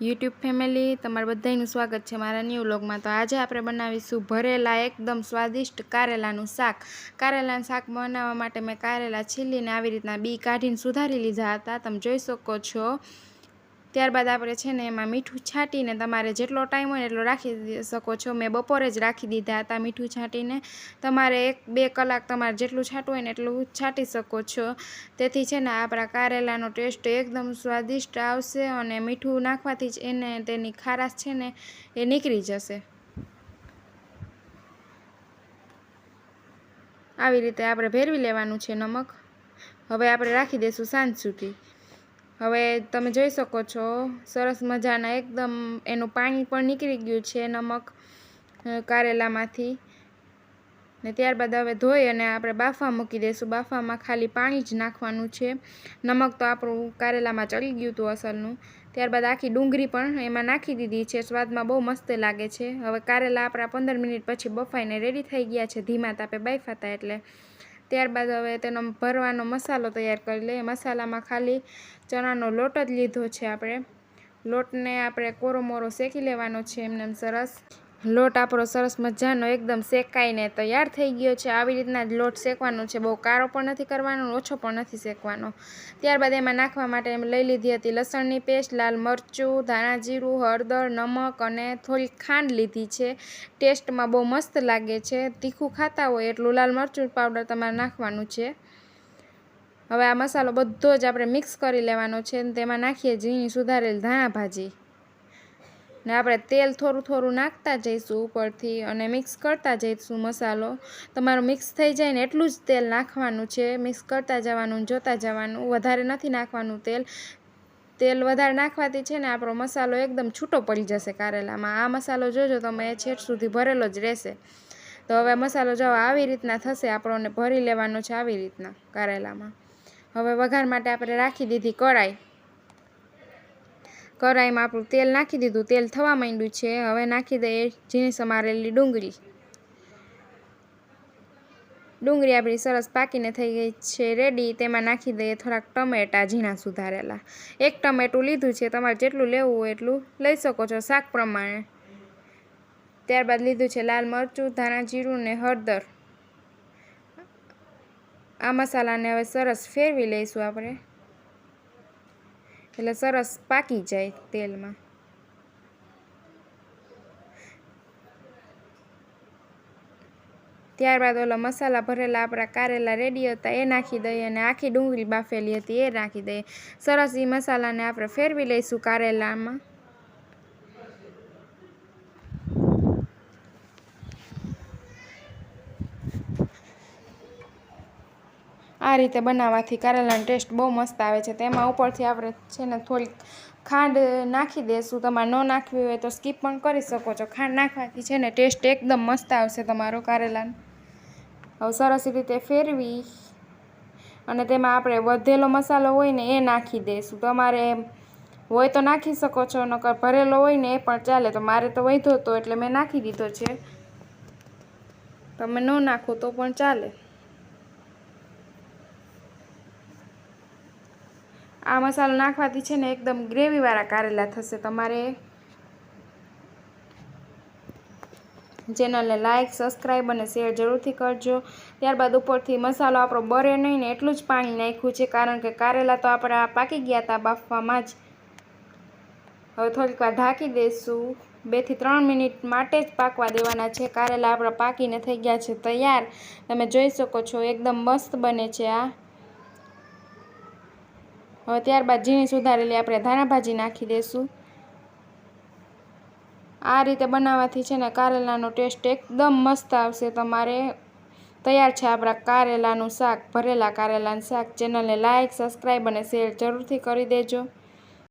YouTube family, તમારે બધાનું સ્વાગત છે મારા ન્યૂ વ્લોગમાં તો આજે આપણે બનાવીશું ભરેલા એકદમ સ્વાદિષ્ટ કારેલાનું શાક. કારેલાનું શાક બનાવવા માટે મેં કારેલા છીલીને આવી રીતના બી કાઢીને સુધારી લીધા હતા. તમે જોઈ શકો છો. ત્યારબાદ આપણે છે ને એમાં મીઠું છાંટીને તમારે જેટલો ટાઈમ હોય એટલો રાખી શકો છો. મેં બપોરે જ રાખી દીધા હતા મીઠું છાંટીને. તમારે એક બે કલાક તમારે જેટલું છાંટવું હોય ને એટલું છાંટી શકો છો. તેથી છે ને આપણા કારેલાનો ટેસ્ટ એકદમ સ્વાદિષ્ટ આવશે અને મીઠું નાખવાથી જ એને તેની ખારાશ છે ને એ નીકળી જશે. આવી રીતે આપણે ભેરવી લેવાનું છે નમક. હવે આપણે રાખી દઈશું સાંજ સુધી. હવે તમે જોઈ શકો છો, સરસ મજાના એકદમ એનું પાણી પણ નીકળી ગયું છે નમક કારેલામાંથી. ને ત્યારબાદ હવે ધોઈ અને આપણે બાફા મૂકી દઈશું. બાફામાં ખાલી પાણી જ નાખવાનું છે. નમક તો આપણું કારેલામાં ચડી ગયું હતું અસલનું. ત્યારબાદ આખી ડુંગળી પણ એમાં નાખી દીધી છે. સ્વાદમાં બહુ મસ્ત લાગે છે. હવે કારેલા આપણા પંદર મિનિટ પછી બફાઈને રેડી થઈ ગયા છે. ધીમા તાપે બાફાતા એટલે. ત્યારબાદ હવે તેનો ભરવાનો મસાલો તૈયાર કરી લઈએ. મસાલામાં ખાલી ચણાનો લોટ જ લીધો છે આપણે. લોટને આપણે કોરો મોરો શેકી લેવાનો છે. એમને સરસ લોટ આપણો સરસ મજાનો એકદમ શેકાઈને તૈયાર થઈ ગયો છે. આવી રીતના જ લોટ શેકવાનો છે. બહુ કાળો પણ નથી કરવાનો, ઓછો પણ નથી શેકવાનો. ત્યારબાદ એમાં નાખવા માટે એમ લઈ લીધી હતી લસણની પેસ્ટ, લાલ મરચું, ધાણા જીરું, હળદર, નમક અને થોડી ખાંડ લીધી છે. ટેસ્ટમાં બહુ મસ્ત લાગે છે. તીખું ખાતા હોય એટલું લાલ મરચું પાવડર તમારે નાખવાનું છે. હવે આ મસાલો બધો જ આપણે મિક્સ કરી લેવાનો છે તેમાં નાખીએ ઝીણી સુધારેલ ધાણા ભાજી. ને આપણે તેલ થોડું થોડું નાખતા જઈશું ઉપરથી અને મિક્સ કરતા જઈશું મસાલો. તમારો મિક્સ થઈ જાય ને એટલું જ તેલ નાખવાનું છે. મિક્સ કરતા જવાનું, જોતા જવાનું, વધારે નથી નાખવાનું તેલ. તેલ વધારે નાખવાથી છે ને આપણો મસાલો એકદમ છૂટો પડી જશે કારેલામાં. આ મસાલો જોજો તમે છેટ સુધી ભરેલો જ રહેશે. તો હવે મસાલો જો આવી રીતના થશે, આપણોને ભરી લેવાનો છે આવી રીતના કારેલામાં. હવે વઘાર માટે આપણે રાખી દીધી કઢાઈ. કઢાઈમાં આપણું તેલ નાખી દીધું. તેલ થવા માંડ્યું છે. હવે નાખી દઈએ ઝીણી સમારેલી ડુંગળી. ડુંગળી આપણી સરસ પાકીને થઈ ગઈ છે. રેડી તેમાં નાખી દઈએ થોડાક ટમેટા ઝીણા સુધારેલા. એક ટમેટું લીધું છે. તમારે જેટલું લેવું હોય એટલું લઈ શકો છો શાક પ્રમાણે. ત્યારબાદ લીધું છે લાલ મરચું, ધાણા જીરું ને હળદર. આ મસાલાને હવે સરસ ફેરવી લઈશું આપણે. એટલે સરસ પાકી જાય તેલમાં. ત્યારબાદ ઓલા મસાલા ભરેલા આપણા કારેલા રેડી હતા, એ નાખી દઈએ અને આખી ડુંગળી બાફેલી હતી, એ નાખી દઈએ. સરસ એ મસાલાને આપણે ફેરવી લઈશું કારેલામાં. આ રીતે બનાવવાથી કારેલાનો ટેસ્ટ બહુ મસ્ત આવે છે. તેમાં ઉપરથી આપણે છે ને થોડીક ખાંડ નાખી દઈશું તમારે ન નાખવી હોય તો સ્કીપ પણ કરી શકો છો. ખાંડ નાખવાથી છે ને ટેસ્ટ એકદમ મસ્ત આવશે તમારો કારેલાનો. હવે સરસ રીતે ફેરવી અને તેમાં આપણે વધેલો મસાલો હોય ને એ નાખી દઈશું તમારે હોય તો નાખી શકો છો, નકર ભરેલો હોય ને એ પણ ચાલે. તો મારે તો વધ્યો હતો એટલે મેં નાખી દીધો છે. તમે ન નાખો તો પણ ચાલે. આ મસાલો નાખવાથી છે ને એકદમ ગ્રેવીવાળા કારેલા થશે તમારે. ચેનલને લાઇક સબસ્ક્રાઈબ અને શેર જરૂરથી કરજો. ત્યારબાદ ઉપરથી મસાલો આપણો બરે નહીં ને એટલું જ પાણી નાખ્યું છે, કારણ કે કારેલા તો આપણા પાકી ગયા હતા બાફવામાં જ. હવે થોડીક વાર ઢાંકી દઈશું બેથી ત્રણ મિનિટ માટે જ પાકવા દેવાના છે. કારેલા આપણા પાકીને થઈ ગયા છે, તૈયાર. તમે જોઈ શકો છો, એકદમ મસ્ત બને છે આ. હવે ત્યારબાદ ઝીણી સુધારેલી આપણે ધાણા ભાજી નાખી દઈશું આ રીતે બનાવવાથી છે ને કારેલાનો ટેસ્ટ એકદમ મસ્ત આવશે તમારે. તૈયાર છે આપણા કારેલાનું શાક, ભરેલા કારેલાનું શાક. ચેનલને લાઇક સબસ્ક્રાઈબ અને શેર જરૂરથી કરી દેજો.